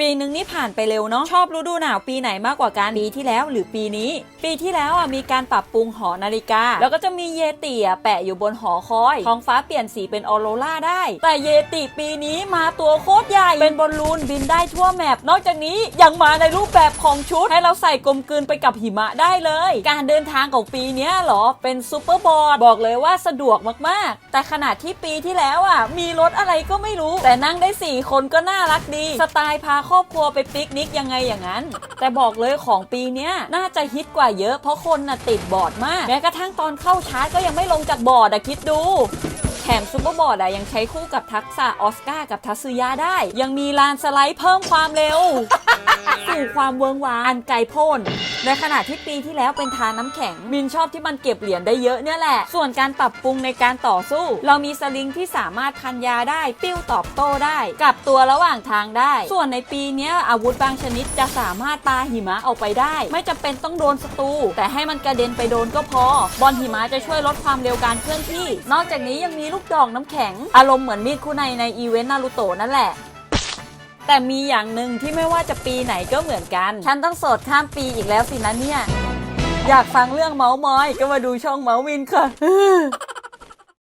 ปีหนึ่งนี่ผ่านไปเร็วเนาะชอบฤดูหนาวปีไหนมากกว่ากันปีที่แล้วหรือปีนี้ ปีที่แล้วอะมีการปรับปรุงหอนาฬิกา แล้วก็จะมีเยติอะแปะอยู่บนหอคอยท้องฟ้าเปลี่ยนสีเป็นออโรราได้ แต่เยติปีนี้มาตัวโคตรใหญ่เป็นบอลลูนบินได้ทั่วแมปนอกจากนี้ยังมาในรูปแบบของชุด ให้เราใส่กลมกลืนไปกับหิมะได้เลย การเดินทางของปีนี้หรอเป็นซูเปอร์บอร์ดบอกเลยว่าสะดวกมากๆ แต่ขนาดที่ปีที่แล้วอะมีรถอะไรก็ไม่รู้ แต่นั่งได้ 4 คนก็น่ารักดีสไตล์พาครอบครัวไปปิกนิกยังไงอย่างนั้น แต่บอกเลยของปีนี้น่าจะฮิตกว่าเยอะเพราะคนน่ะติดบอร์ดมากแม้กระทั่งตอนเข้าชาร์จก็ยังไม่ลงจากบอร์ดอะคิดดูแถมซูเปอร์บอร์ดอะยังใช้คู่กับทักษะออสการ์กับทัสึยะได้ ยังมีลานสไลด์เพิ่มความเร็ว สู่ความเวิงวางอันไกลโพ้นในขณะที่ปีที่แล้วเป็นทาน้ำแข็งมินชอบที่มันเก็บเหรียญได้เยอะเนี่ยแหละ ส่วนการปรับปรุงในการต่อสู้ เรามีสลิงที่สามารถพันยาได้ปิ้วตอบโต้ได้กลับตัวระหว่างทางได้ ส่วนในปีนี้อาวุธบางชนิดจะสามารถปาหิมะออกไปได้ ไม่จำเป็นต้องโดนศัตรูแต่ให้มันกระเด็นไปโดนก็พอ บอลหิมะจะช่วยลดความเร็วการเคลื่อนที่ นอกจากนี้ยังมีลูกดอกน้ำแข็ง อารมณ์เหมือนมีดคู่ในในอีเวนต์นารูโตะนั่นแหละ แต่มีอย่างหนึ่งที่ไม่ว่าจะปีไหนก็เหมือนกัน ฉันต้องโสดข้ามปีอีกแล้วสินะเนี่ย อยากฟังเรื่องเมาส์มอย ก็มาดูช่องเมาส์วินค่ะ